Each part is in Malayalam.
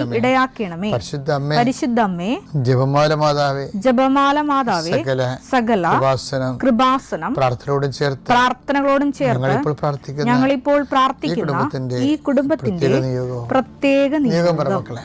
വഴി ഇടയാക്കണമേ. പരിശുദ്ധമ്മേ പരിശുദ്ധമ്മേ ജപമാല മാതാവേ. ജപമാല മാതാവേ. സകല സകല ഉപാസനം കൃപാസനം. പ്രാർത്ഥനയോടും ചേർത്ത് പ്രാർത്ഥനകളോടും ചേർത്ത് ഞങ്ങൾ ഇപ്പോൾ പ്രാർത്ഥിക്കുന്നു ഈ കുടുംബത്തിന്റെ പ്രത്യേക നിയോഗം പറ നിയോഗം. മക്കളെ.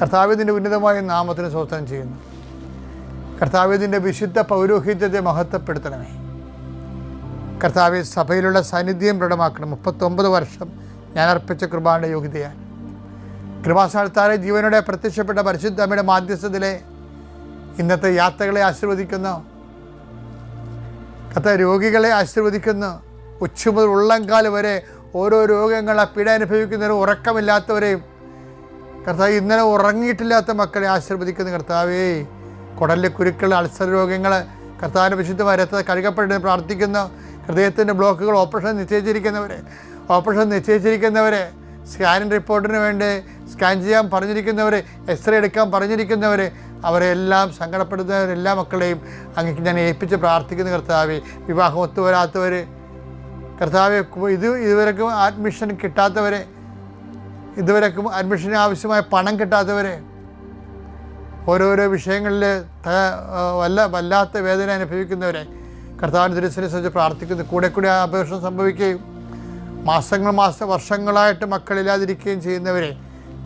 കർത്താവിന്റെ ഉന്നതമായ നാമത്തിന് സ്വസ്ഥം ചെയ്യുന്നു. കർത്താവിന്റെ വിശുദ്ധ പൗരോഹിത്യത്തെ മഹത്വപ്പെടുത്തണമേ. കർത്താവ് സഭയിലുള്ള സാന്നിധ്യം ദൃഢമാക്കണം മുപ്പത്തൊമ്പത് വർഷം ഞാൻ അർപ്പിച്ച കൃപാന്റെ യോഗ്യതയാണ് കൃപാസ്ഥാനത്താരെ ജീവനോടെ പ്രത്യക്ഷപ്പെട്ട പരിശുദ്ധ അമ്മയുടെ മാധ്യസ്ഥത്തിലെ ഇന്നത്തെ യാത്രകളെ ആശീർവദിക്കുന്നു. കത്ത രോഗികളെ ആശീർവദിക്കുന്നു. ഉച്ച മുതൽ വരെ ഓരോ രോഗങ്ങളെ പീഡ അനുഭവിക്കുന്നവരും ഉറക്കമില്ലാത്തവരെയും കർത്താവ് ഇന്നലെ ഉറങ്ങിയിട്ടില്ലാത്ത മക്കളെ ആശീർവദിക്കുന്ന കർത്താവേ. കുടലിലെ കുരുക്കൾ അൾസർ രോഗങ്ങൾ കർത്താവിന്റെ വിശുദ്ധ വരത്ത് കഴുകപ്പെടുന്ന പ്രാർത്ഥിക്കുന്ന. ഹൃദയത്തിന്റെ ബ്ലോക്കുകൾ ഓപ്പറേഷൻ നിശ്ചയിച്ചിരിക്കുന്നവരെ ഓപ്പറേഷൻ നിശ്ചയിച്ചിരിക്കുന്നവരെ സ്കാനിങ് റിപ്പോർട്ടിന് വേണ്ടി സ്കാൻ ചെയ്യാൻ പറഞ്ഞിരിക്കുന്നവരെ എക്സ്റേ എടുക്കാൻ പറഞ്ഞിരിക്കുന്നവരെ അവരെല്ലാം സങ്കടപ്പെടുന്ന എല്ലാ മക്കളെയും അങ്ങേക്ക് ഞാൻ ഏൽപ്പിച്ച് പ്രാർത്ഥിക്കുന്ന കർത്താവ്. വിവാഹം ഒത്തുവരാത്തവർ കർത്താവ് ഇത് ഇതുവരെക്കും അഡ്മിഷൻ കിട്ടാത്തവരെ ഇതുവരെക്കും അഡ്മിഷന് ആവശ്യമായ പണം കിട്ടാത്തവരെ ഓരോരോ വിഷയങ്ങളിൽ വല്ല വല്ലാത്ത വേദന അനുഭവിക്കുന്നവരെ കർത്താവിന് തിരുസരിച്ച് പ്രാർത്ഥിക്കുന്നു. കൂടെ കൂടെ അപേക്ഷ സംഭവിക്കുകയും മാസങ്ങൾ മാസ വർഷങ്ങളായിട്ട് മക്കളില്ലാതിരിക്കുകയും ചെയ്യുന്നവരെ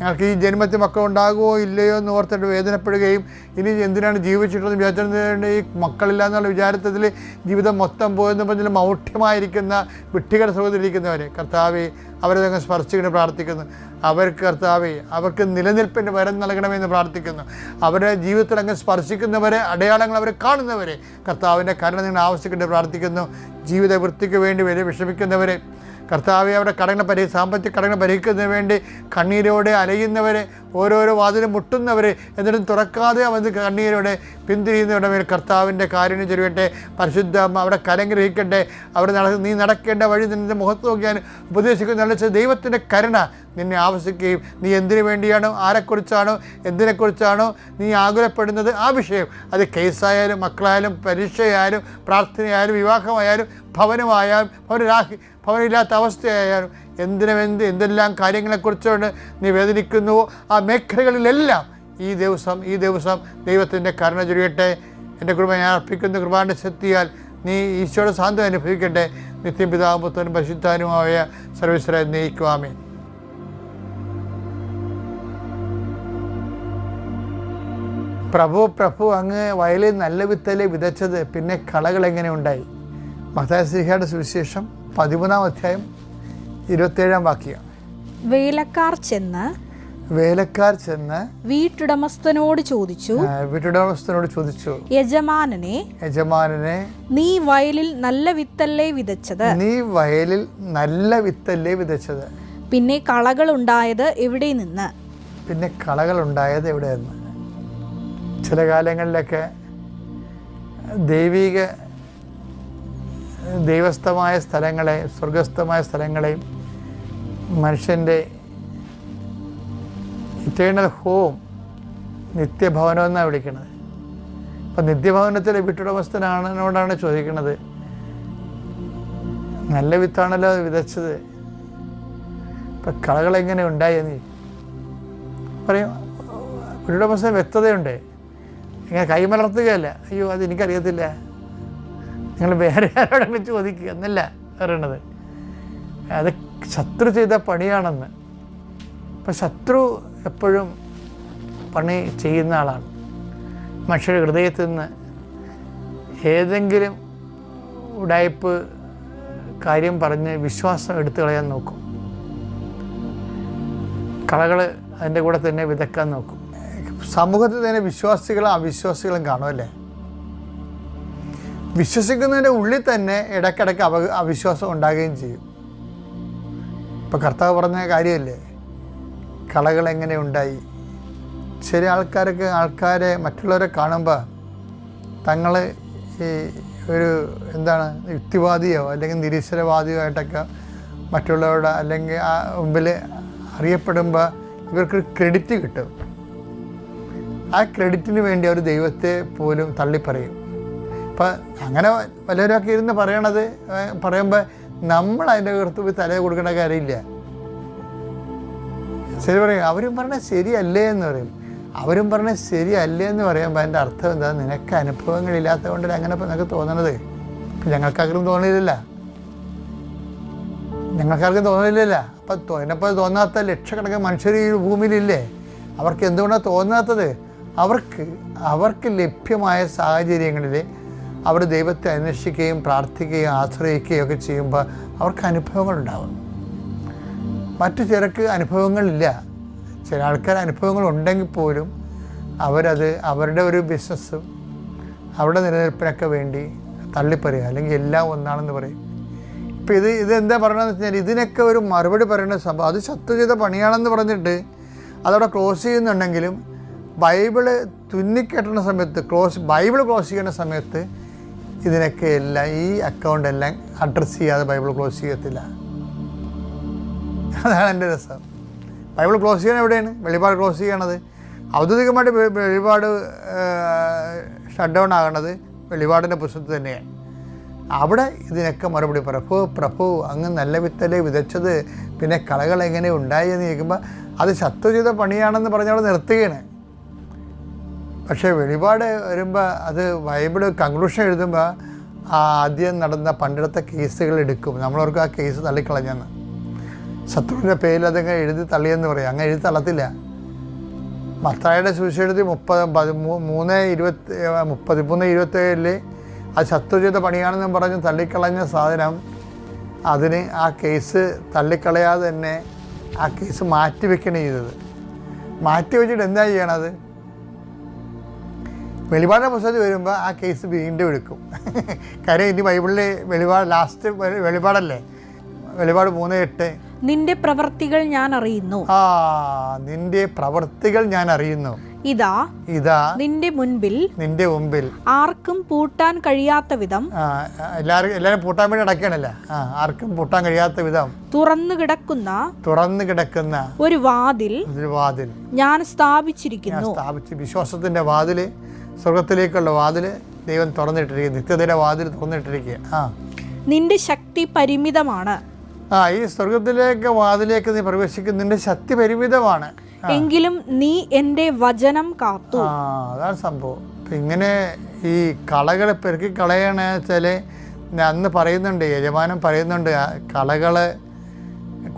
ഞങ്ങൾക്ക് ഈ ജന്മത്തിൽ മക്കൾ ഉണ്ടാകുമോ ഇല്ലയോ എന്ന് ഓർത്തിട്ട് വേദനപ്പെടുകയും ഇനി എന്തിനാണ് ജീവിച്ചിട്ടെന്ന് വിചാരിച്ചത് ഈ മക്കളില്ല എന്നുള്ള വിചാരത്തിൽ ജീവിതം മൊത്തം പോയെന്ന് പറഞ്ഞാൽ മൗഢ്യമായിരിക്കുന്ന വിട്ടികര സഹോദരിക്കുന്നവരെ കർത്താവെ അവരെ തന്നെ സ്പർശിക്കണം പ്രാർത്ഥിക്കുന്നു. അവർക്ക് കർത്താവെ അവർക്ക് നിലനിൽപ്പിന്റെ വരം നൽകണമെന്ന് പ്രാർത്ഥിക്കുന്നു. അവരുടെ ജീവിതത്തിൽ അങ്ങ് സ്പർശിക്കുന്നവരെ അടയാളങ്ങൾ അവരെ കാണുന്നവരെ കർത്താവിന്റെ കരുണ നിങ്ങൾ ആവശ്യപ്പെട്ട് പ്രാർത്ഥിക്കുന്നു. ജീവിത വൃത്തിക്ക് വേണ്ടി വരെ വിഷമിക്കുന്നവരെ കർത്താവെ അവരുടെ കടങ്ങൾ പരി സാമ്പത്തിക കടങ്ങൾ പരിഹരിക്കുന്നതിന് വേണ്ടി കണ്ണീരോടെ അലയുന്നവരെ ഓരോരോ വാതിലും മുട്ടുന്നവരെ എന്നിട്ടും തുറക്കാതെ അവൻ കണ്ണീരോടെ പിന്തിരിയുന്നവരുടെ മേൽ കർത്താവിന്റെ കാരുണ്യം ചൊരുവട്ടെ പരിശുദ്ധ അവിടെ കരഗ്രഹിക്കട്ടെ. അവിടെ നട നീ നടക്കേണ്ട വഴി നിന്റെ മുഖത്ത് നോക്കിയാൽ ഉപദേശിക്കുന്ന നല്ല ദൈവത്തിന്റെ കരുണ നിന്നെ ആവശ്യിക്കുകയും നീ എന്തിനു വേണ്ടിയാണോ ആരെക്കുറിച്ചാണോ എന്തിനെക്കുറിച്ചാണോ നീ ആകുലപ്പെടുന്നത്? ആ വിഷയം അത് കേസായാലും മക്കളായാലും പരീക്ഷയായാലും പ്രാർത്ഥനയായാലും വിവാഹമായാലും ഭവനമായാലും ഭവനരാഹി ഭവനമില്ലാത്ത അവസ്ഥയായാലും എന്തിനും എന്ത് എന്തെല്ലാം കാര്യങ്ങളെക്കുറിച്ചുകൊണ്ട് നീ വേദനിക്കുന്നുവോ ആ മേഖലകളിലെല്ലാം ഈ ദിവസം ഈ ദിവസം ദൈവത്തിന്റെ കരുണ ചൊരിയട്ടെ. എന്റെ കൃപ ഞാൻ അർപ്പിക്കുന്ന. കൃപാന്റെ ശക്തിയാൽ നീ ഈശോയുടെ സാന്ത്വം അനുഭവിക്കട്ടെ. നിത്യം പുത്രനും പരിശുദ്ധാനുമായ സർവീസറെ നയിക്കുവാമേ പ്രഭു പ്രഭു അങ്ങ് വയലിൽ നല്ല വിത്തലെ വിതച്ചത്. പിന്നെ കളകൾ എങ്ങനെ ഉണ്ടായി മത്താശ്രീഹയുടെ സുവിശേഷം പതിമൂന്നാം അധ്യായം ഇരുപത്തേഴാം വാക്യം. വേലക്കാർ ചെന്ന് വേലക്കാർ ചെന്ന് വീട്ടുടമസ്ഥനോട് ചോദിച്ചു വീട്ടുടമസ്ഥനോട് ചോദിച്ചു യജമാനനെ യജമാനനെ നീ വയലിൽ നല്ല വിത്തല്ലേ വിതച്ചത്? നീ വയലിൽ നല്ല വിത്തല്ലേ വിതച്ചത്? പിന്നെ കളകൾ ഉണ്ടായത് എവിടെ നിന്ന്? പിന്നെ കളകൾ ഉണ്ടായത് എവിടെ നിന്ന്? ചില കാലങ്ങളിലൊക്കെ ദൈവിക ദൈവസ്ഥമായ സ്ഥലങ്ങളെ സ്വർഗസ്ഥമായ സ്ഥലങ്ങളെ മനുഷ്യന്റെ ഇറ്റേണൽ ഹോം നിത്യഭവനം എന്നാണ് വിളിക്കുന്നത് അപ്പം നിത്യഭവനത്തിലെ വീട്ടുടമസ്ഥനാണെന്നോടാണ് ചോദിക്കുന്നത് നല്ല വിത്താണല്ലോ അത് വിതച്ചത്. ഇപ്പം കളകൾ എങ്ങനെ ഉണ്ടായി നീ പറയും വീട്ടുടമസ്ഥ വ്യക്തതയുണ്ട്. ഇങ്ങനെ കൈമലർത്തുകയല്ല. അയ്യോ അത് എനിക്കറിയത്തില്ല നിങ്ങൾ വേറെ ആരോടെങ്കിലും ചോദിക്കുക? എന്നല്ല പറയണത്. അത് ശത്രു ചെയ്ത പണിയാണെന്ന്. അപ്പം ശത്രു എപ്പോഴും പണി ചെയ്യുന്ന ആളാണ്. മനുഷ്യരുടെ ഹൃദയത്തിൽ നിന്ന് ഏതെങ്കിലും ഉടായ്പ് കാര്യം പറഞ്ഞ് വിശ്വാസം എടുത്തു കളയാൻ നോക്കും. കളകൾ അതിന്റെ കൂടെ തന്നെ വിതക്കാൻ നോക്കും. സമൂഹത്തിൽ തന്നെ വിശ്വാസികളും അവിശ്വാസികളും കാണും അല്ലേ? വിശ്വസിക്കുന്നതിന്റെ ഉള്ളിൽ തന്നെ ഇടയ്ക്കിടയ്ക്ക് അവ അവിശ്വാസം ഉണ്ടാകുകയും ചെയ്യും. ഇപ്പം കർത്താവ് പറഞ്ഞ കാര്യമല്ലേ? കളകൾ എങ്ങനെ ഉണ്ടായി? ചില ആൾക്കാർക്ക് ആൾക്കാരെ മറ്റുള്ളവരെ കാണുമ്പോൾ തങ്ങൾ ഈ ഒരു എന്താണ് യുക്തിവാദിയോ അല്ലെങ്കിൽ നിരീശ്വരവാദിയോ ആയിട്ടൊക്കെ മറ്റുള്ളവരുടെ അല്ലെങ്കിൽ ആ മുമ്പിൽ അറിയപ്പെടുമ്പോൾ ഇവർക്ക് ക്രെഡിറ്റ് കിട്ടും. ആ ക്രെഡിറ്റിന് വേണ്ടി അവർ ദൈവത്തെ പോലും തള്ളിപ്പറയും. അപ്പം അങ്ങനെ പലരൊക്കെ ഇരുന്ന് പറയണത് പറയുമ്പോൾ നമ്മൾ അതിന്റെ പുറത്ത് പോയി തല കൊടുക്കേണ്ട കാര്യമില്ല. ശരി പറയും അവരും പറഞ്ഞാൽ ശരിയല്ലേ എന്ന് പറയും. അവരും പറഞ്ഞ ശരിയല്ലേ എന്ന് പറയുമ്പോൾ അതിന്റെ അർത്ഥം എന്താ? നിനക്ക് അനുഭവങ്ങളില്ലാത്തത് കൊണ്ടല്ലേ അങ്ങനെ ഇപ്പം നിനക്ക് തോന്നണത്? ഞങ്ങൾക്കാർക്കും തോന്നിയില്ല ഞങ്ങൾക്കാർക്കും തോന്നിയില്ല അപ്പം അതിനപ്പോൾ തോന്നാത്ത ലക്ഷക്കണക്കിന് മനുഷ്യർ ഈ ഭൂമിയിലില്ലേ? അവർക്ക് എന്തുകൊണ്ടാണ് തോന്നാത്തത്? അവർക്ക് അവർക്ക് ലഭ്യമായ സാഹചര്യങ്ങളിൽ അവർ ദൈവത്തെ അന്വേഷിക്കുകയും പ്രാർത്ഥിക്കുകയും ആശ്രയിക്കുകയും ഒക്കെ ചെയ്യുമ്പോൾ അവർക്ക് അനുഭവങ്ങളുണ്ടാകും മറ്റു ചിലർക്ക് അനുഭവങ്ങളില്ല. ചില ആൾക്കാർ അനുഭവങ്ങൾ ഉണ്ടെങ്കിൽ പോലും അവരത് അവരുടെ ഒരു ബിസിനസ്സും അവരുടെ നിലനിൽപ്പിനൊക്കെ വേണ്ടി തള്ളിപ്പറയുക. അല്ലെങ്കിൽ എല്ലാം ഒന്നാണെന്ന് പറയും. ഇപ്പം ഇത് ഇതെന്താ പറയണമെന്ന് വെച്ചാൽ ഇതിനൊക്കെ ഒരു മറുപടി പറയുന്ന സംഭവം. അത് ശത്രു ചെയ്ത പണിയാണെന്ന് പറഞ്ഞിട്ട് അതവിടെ ക്ലോസ് ചെയ്യുന്നുണ്ടെങ്കിലും ബൈബിൾ തുന്നിക്കെട്ടുന്ന സമയത്ത് ക്ലോസ് ബൈബിൾ ക്ലോസ് ചെയ്യുന്ന സമയത്ത് ഇതിനൊക്കെ എല്ലാം ഈ അക്കൗണ്ട് എല്ലാം അഡ്രസ്സ് ചെയ്യാതെ ബൈബിൾ ക്ലോസ് ചെയ്യത്തില്ല. അതാണ് എന്റെ രസം. ബൈബിൾ ക്ലോസ് ചെയ്യാൻ എവിടെയാണ്? വെളിപാട് ക്ലോസ് ചെയ്യണത്. ഔദ്യോഗികമായിട്ട് വെളിപാട് ഷട്ട് ഡൗൺ ആകണത് വെളിപാടിന്റെ പുസ്തകത്തിൽ തന്നെയാണ്. അവിടെ ഇതിനൊക്കെ മറുപടി പ്രഭു പ്രഭു അങ്ങ് നല്ല വിത്തല്ലേ വിതച്ചത്? പിന്നെ കളകൾ എങ്ങനെ ഉണ്ടായി? എന്ന് ചോദിക്കുമ്പോൾ അത് ശത്രു ചെയ്ത പണിയാണെന്ന് പറഞ്ഞവിടെ നിർത്തുകയാണ്. പക്ഷേ വെളിപാട് വരുമ്പോൾ അത് ബൈബിൾ കൺക്ലൂഷൻ എഴുതുമ്പോൾ ആ ആദ്യം നടന്ന പണ്ടെടുത്ത കേസുകൾ എടുക്കും. നമ്മളവർക്ക് ആ കേസ് തള്ളിക്കളഞ്ഞെന്ന്. ശത്രുവിന്റെ പേരിൽ അതങ്ങനെ എഴുതി തള്ളിയെന്ന് പറയും. അങ്ങനെ എഴുതി തള്ളത്തില്ല. മത്തായുടെ സുവിശേഷത്തിൽ മുപ്പത് പതിമൂ മൂന്ന് ഇരുപത്തി മുപ്പത്തിമൂന്ന് ഇരുപത്തേഴിൽ ആ ശത്രു ചെയ്ത പണിയാണെന്ന് പറഞ്ഞ് തള്ളിക്കളഞ്ഞ സാധനം അതിന് ആ കേസ് തള്ളിക്കളയാതെ തന്നെ ആ കേസ് മാറ്റി വെക്കണേ ചെയ്തത്. മാറ്റി വെച്ചിട്ട് എന്താ ചെയ്യണത്? വെളിപാടിന്റെ പുസ്തകത്തിൽ വരുമ്പോൾ ആ കേസ് വീണ്ടും എടുക്കും. കാര്യം ഇനി ബൈബിളിൽ വെളിപാട് ലാസ്റ്റ് വെളിപാടല്ലേ? വെളിപാട് മൂന്ന് എട്ട്. നിന്റെ പ്രവർത്തികൾ ഞാൻ അറിയുന്നു. ആ നിന്റെ പ്രവൃത്തികൾ ഞാൻ അറിയുന്നു. ഇതാ ഇതാ നിന്റെ മുൻപിൽ നിന്റെ മുമ്പിൽ. ആർക്കും പൂട്ടാൻ കഴിയാത്ത വിധം എല്ലാവർക്കും എല്ലാവരും പൂട്ടാൻ വേണ്ടി അടക്കണല്ലേ ആർക്കും പൂട്ടാൻ കഴിയാത്ത വിധം. തുറന്നു കിടക്കുന്ന തുറന്നു കിടക്കുന്ന ഒരു വാതിൽ ഒരു വാതിൽ. ഞാൻ സ്ഥാപിച്ചിരിക്കുന്നു. സ്ഥാപിച്ച് വിശ്വാസത്തിന്റെ വാതിൽ സ്വർഗത്തിലേക്കുള്ള വാതിൽ ദൈവം തുറന്നിട്ടിരിക്കുക നിത്യതയുടെ വാതിൽ തുറന്നിട്ടിരിക്കുക. ആ. നിന്റെ ശക്തി പരിമിതമാണ്. ആ ഈ സ്വർഗത്തിലേക്ക് വാതിലേക്ക് നീ പ്രവേശിക്കുന്ന നിന്റെ ശക്തി പരിമിതമാണ്. എങ്കിലും നീ എന്റെ വചനം കാത്തു. ആ അതാണ് സംഭവം. ഇങ്ങനെ ഈ കളകളെ പെരുക്കി കളയണ വെച്ചാൽ അന്ന് പറയുന്നുണ്ട് യജമാനം പറയുന്നുണ്ട് കളകൾ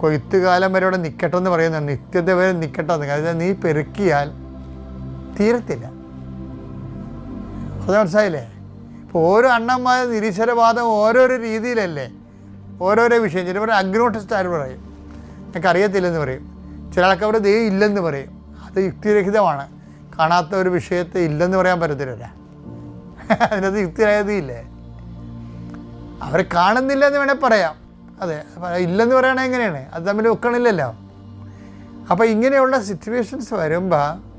കൊയ്ത്തുകാലം വരെ ഇവിടെ നിൽക്കട്ടെന്ന് പറയുന്നുണ്ട്. നിത്യത വരെ നിൽക്കട്ടെന്ന് കാരണം അതായത് നീ പെരുക്കിയാൽ തീരത്തില്ല. അത് മനസ്സിലായില്ലേ? ഇപ്പോൾ ഓരോ അണ്ണന്മാർ നിരീശ്വരവാദം ഓരോരോ രീതിയിലല്ലേ? ഓരോരോ വിഷയം. ചിലപ്പോൾ അഗ്നോട്ടിസ്റ്റ് ആര് പറയും? എനിക്ക് അറിയത്തില്ലെന്ന് പറയും. ചില ആൾക്കാർ പറയും ദൈവം ഇല്ലെന്ന് പറയും. അത് യുക്തിരഹിതമാണ്. കാണാത്ത ഒരു വിഷയത്തെ ഇല്ലെന്ന് പറയാൻ പറ്റത്തില്ല അതിനകത്ത് യുക്തിരഹിതയില്ലേ അവർ കാണുന്നില്ല എന്ന് വേണേൽ പറയാം. അതെ ഇല്ലെന്ന് പറയണത് എങ്ങനെയാണ്? അത് തമ്മിൽ ഒക്കണില്ലല്ലോ. അപ്പോൾ ഇങ്ങനെയുള്ള സിറ്റുവേഷൻസ് വരുമ്പോൾ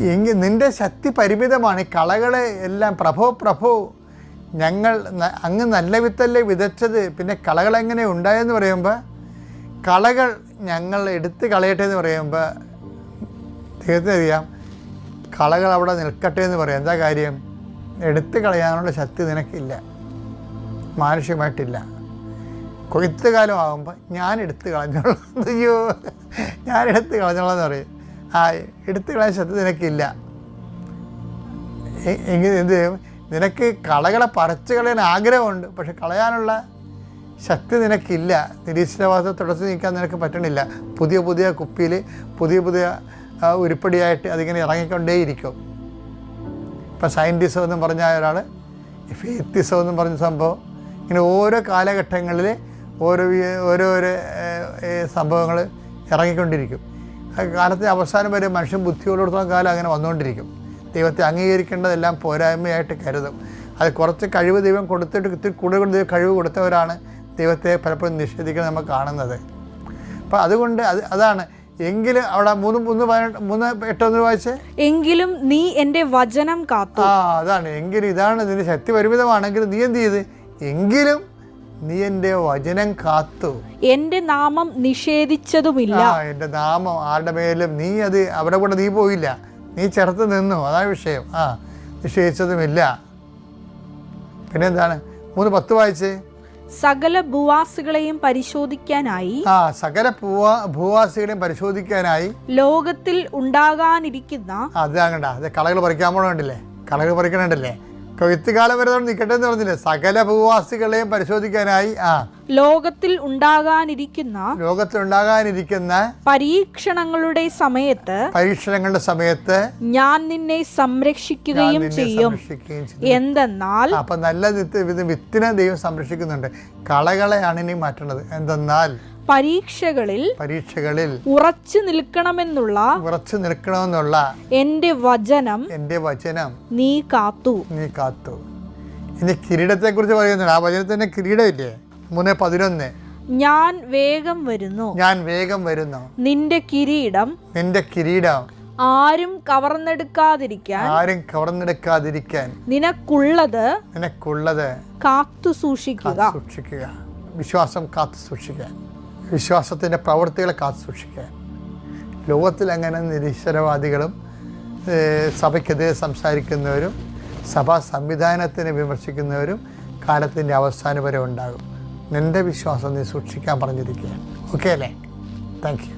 എങ്കിൽ നിന്റെ ശക്തി പരിമിതമാണ്. കളകളെ എല്ലാം പ്രഭോ പ്രഭോ ഞങ്ങൾ അങ്ങ് നല്ല വിത്തല്ലേ വിതച്ചത്? പിന്നെ കളകൾ എങ്ങനെ ഉണ്ടായെന്ന് പറയുമ്പോൾ കളകൾ ഞങ്ങൾ എടുത്ത് കളയട്ടെ എന്ന് പറയുമ്പോൾ ദൈവത്തിന് അറിയാം കളകൾ അവിടെ നിൽക്കട്ടെ എന്ന് പറയാം. എന്താ കാര്യം? എടുത്ത് കളയാനുള്ള ശക്തി നിനക്കില്ല. മാനുഷികമായിട്ടില്ല. കൊയ്ത്ത് കാലമാകുമ്പോൾ ഞാൻ എടുത്ത് കളഞ്ഞോളാം. അയ്യോ ഞാൻ എടുത്ത് കളഞ്ഞോളാം എന്ന് പറയും. ആ എടുത്തു കളയാൻ ശക്തി നിനക്കില്ല. എങ്കിൽ എന്ത് ചെയ്യും? നിനക്ക് കളകളെ പറിച്ചു കളയാൻ ആഗ്രഹമുണ്ട് പക്ഷെ കളയാനുള്ള ശക്തി നിനക്കില്ല. നിരീശ്വരവാദത്തെ തുടച്ചു നീക്കാൻ നിനക്ക് പറ്റണില്ല. പുതിയ പുതിയ കുപ്പിയിൽ പുതിയ പുതിയ ഉരുപ്പടിയായിട്ട് അതിങ്ങനെ ഇറങ്ങിക്കൊണ്ടേയിരിക്കും. ഇപ്പം സയന്റിസം എന്നും പറഞ്ഞ ഒരാൾ ഫെയ്ത്തിസം എന്നും പറഞ്ഞ സംഭവം ഇങ്ങനെ ഓരോ കാലഘട്ടങ്ങളിൽ ഓരോ ഓരോരോ സംഭവങ്ങൾ ഇറങ്ങിക്കൊണ്ടിരിക്കും. കാലത്തെ അവസാനം വരെ മനുഷ്യൻ ബുദ്ധിയോടത്തോളം കാലം അങ്ങനെ വന്നുകൊണ്ടിരിക്കും. ദൈവത്തെ അംഗീകരിക്കേണ്ടതെല്ലാം പോരായ്മയായിട്ട് കരുതും. അത് കുറച്ച് കഴിവ് ദൈവം കൊടുത്തിട്ട് ഇത്തിരി കൂടുതൽ ദൈവം കഴിവ് കൊടുത്തവരാണ് ദൈവത്തെ പലപ്പോഴും നിഷേധിക്കുന്നത് നമ്മൾ കാണുന്നത്. അപ്പോൾ അതുകൊണ്ട് അത് അതാണ്. എങ്കിലും അവിടെ മൂന്ന് മൂന്ന് മൂന്ന് എട്ടൊന്ന് വായിച്ചേ? എങ്കിലും നീ എന്റെ വചനം കാത്തു. ആ അതാണ്. എങ്കിലും ഇതാണ് ഇതിന്റെ ശക്തി പരിമിതമാണെങ്കിൽ നീ എന്ത് ചെയ്ത്? എങ്കിലും നീ എന്റെ വചനം കാത്തു. എന്റെ നാമം നിഷേധിച്ചതുമില്ല. ആ എന്റെ നാമം ആരുടെ മേലും നീ അത് അവിടെ കൂടെ നീ പോയില്ല. നീ ചേർത്ത് നിന്നു അതാണ് വിഷയം. ആ നിഷേധിച്ചതുമില്ല. പിന്നെന്താണ്? മൂന്ന് പത്ത് വായിച്ചേ. സകല ഭൂവാസികളെയും പരിശോധിക്കാനായി ആ സകല ഭൂവാ ഭൂവാസികളെയും പരിശോധിക്കാനായി ലോകത്തിൽ ഉണ്ടാകാനിരിക്കുന്ന അതാകണ്ട അത് കളകൾ പറിക്കാൻ പോകണ്ടല്ലേ കളകൾ പറിക്കണുണ്ടല്ലേ കൊയ്ത്തുകാലം വരെ നിൽക്കട്ടെ എന്ന് പറഞ്ഞില്ലേ? സകല ഭൂവാസികളെയും പരിശോധിക്കാനായി. ആ. ലോകത്തിൽ ഉണ്ടാകാനിരിക്കുന്ന ലോകത്തിലുണ്ടാകാനിരിക്കുന്ന പരീക്ഷണങ്ങളുടെ സമയത്ത് പരീക്ഷണങ്ങളുടെ സമയത്ത് ഞാൻ നിന്നെ സംരക്ഷിക്കുകയും ചെയ്യും. എന്തെന്നാൽ അപ്പൊ നല്ല വിത്തിനെ ദൈവം സംരക്ഷിക്കുന്നുണ്ട്. കളകളെയാണ് ഇനി മാറ്റുന്നത്. എന്തെന്നാൽ പരീക്ഷകളിൽ പരീക്ഷകളിൽ ഉറച്ചു നിൽക്കണമെന്നുള്ള ഉറച്ചു നിൽക്കണമെന്നുള്ള എന്റെ വചനം എന്റെ വചനം നീ കാത്തു. നീ കാത്തു. ഇനി കിരീടത്തെ കുറിച്ച് പറയുന്നുണ്ട്. ആ വചനത്തിന്റെ കിരീടമില്ലേ? മൂന്ന് പതിനൊന്ന്. ഞാൻ വേഗം വരുന്നു. ഞാൻ വേഗം വരുന്നു. നിന്റെ കിരീടം നിന്റെ കിരീടം ആരും കവർന്നെടുക്കാതിരിക്കാൻ ആരും കവർന്നെടുക്കാതിരിക്കാൻ നിനക്കുള്ളത് നിനക്കുള്ളത് കാത്തു സൂക്ഷിക്കുക. കാത്തു സൂക്ഷിക്കുക. വിശ്വാസം കാത്തു സൂക്ഷിക്കാൻ വിശ്വാസത്തിന്റെ പ്രവൃത്തികളെ കാത്തു സൂക്ഷിക്കുക. ലോകത്തിൽ അങ്ങനെ നിരീശ്വരവാദികളും സഭയ്ക്കെതിരെ സംസാരിക്കുന്നവരും സഭാ സംവിധാനത്തിനെ വിമർശിക്കുന്നവരും കാലത്തിന്റെ അവസാനം വരെ ഉണ്ടാകും. നിന്റെ വിശ്വാസം നീ സൂക്ഷിക്കാൻ പറഞ്ഞിരിക്കുകയാണ് ഓക്കെ അല്ലേ? താങ്ക് യു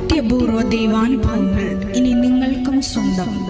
അത്യപൂർവ ദൈവാനുഭവങ്ങൾ ഇനി നിങ്ങൾക്കും സ്വന്തം.